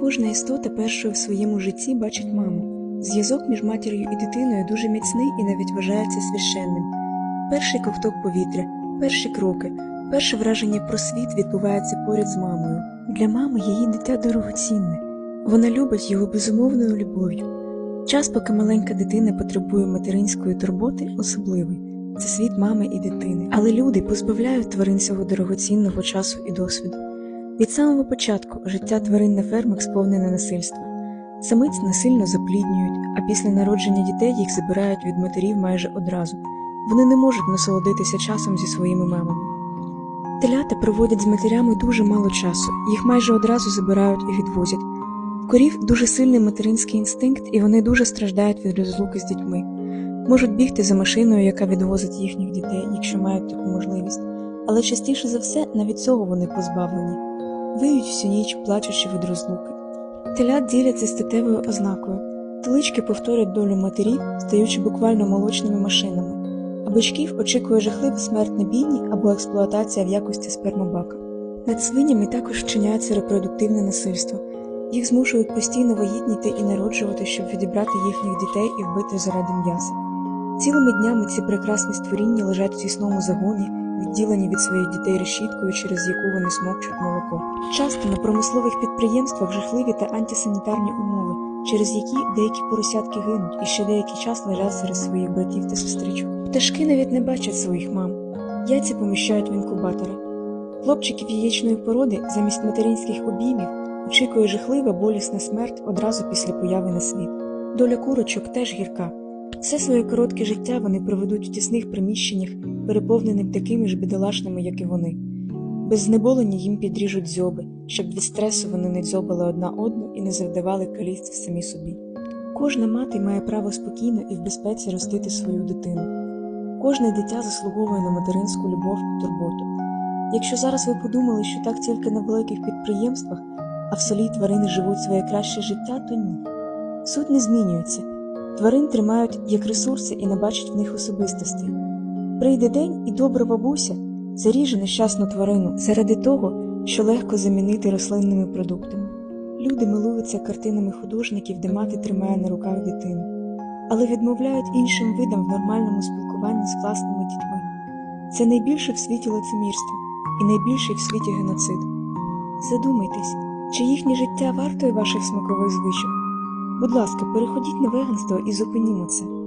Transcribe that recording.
Кожна істота першою в своєму житті бачить маму. Зв'язок між матір'ю і дитиною дуже міцний і навіть вважається священним. Перший ковток повітря, перші кроки, перше враження про світ відбувається поряд з мамою. Для мами її дитя дорогоцінне. Вона любить його безумовною любов'ю. Час, поки маленька дитина потребує материнської турботи, особливий. Це світ мами і дитини. Але люди позбавляють тварин цього дорогоцінного часу і досвіду. Від самого початку життя тварин на фермах сповнене насильства. Самиць насильно запліднюють, а після народження дітей їх забирають від матерів майже одразу. Вони не можуть насолодитися часом зі своїми мамами. Телята проводять з матерями дуже мало часу, їх майже одразу забирають і відвозять. В корів дуже сильний материнський інстинкт, і вони дуже страждають від розлуки з дітьми. Можуть бігти за машиною, яка відвозить їхніх дітей, якщо мають таку можливість, але частіше за все навіть цього вони позбавлені. Виють всю ніч, плачучи від розлуки. Телят діляться статевою ознакою. Телички повторять долю матерів, стаючи буквально молочними машинами, а бичків очікує жахлива смерть на бійні або експлуатація в якості спермобака. Над свинями також вчиняється репродуктивне насильство. Їх змушують постійно вагітніти і народжувати, щоб відібрати їхніх дітей і вбити заради м'яса. Цілими днями ці прекрасні створіння лежать в тісному загоні, відділені від своїх дітей решіткою, через яку вони смокчуть молоко. Часто на промислових підприємствах жахливі та антисанітарні умови, через які деякі поросятки гинуть і ще деякий час лежать серед своїх братів та сестричок. Пташки навіть не бачать своїх мам. Яйця поміщають в інкубатори. Хлопчиків яєчної породи замість материнських обіймів очікує жахлива болісна смерть одразу після появи на світ. Доля курочок теж гірка. Все своє коротке життя вони проведуть в тісних приміщеннях, переповненим такими ж бідолашними, як і вони. Без знеболення їм підріжуть дзьоби, щоб від стресу вони не дзьобали одна одну і не завдавали каліцтв самі собі. Кожна мати має право спокійно і в безпеці ростити свою дитину. Кожне дитя заслуговує на материнську любов і турботу. Якщо зараз ви подумали, що так тільки на великих підприємствах, а в селі тварини живуть своє краще життя, то ні. Суть не змінюється. Тварин тримають як ресурси і не бачать в них особистостей. Прийде день, і добра бабуся заріже нещасну тварину заради того, що легко замінити рослинними продуктами. Люди милуються картинами художників, де мати тримає на руках дитину, але відмовляють іншим видам в нормальному спілкуванні з власними дітьми. Це найбільше в світі лицемірство і найбільший в світі геноцид. Задумайтесь, чи їхнє життя вартує ваших смакових звичок? Будь ласка, переходіть на веганство і зупинімо це.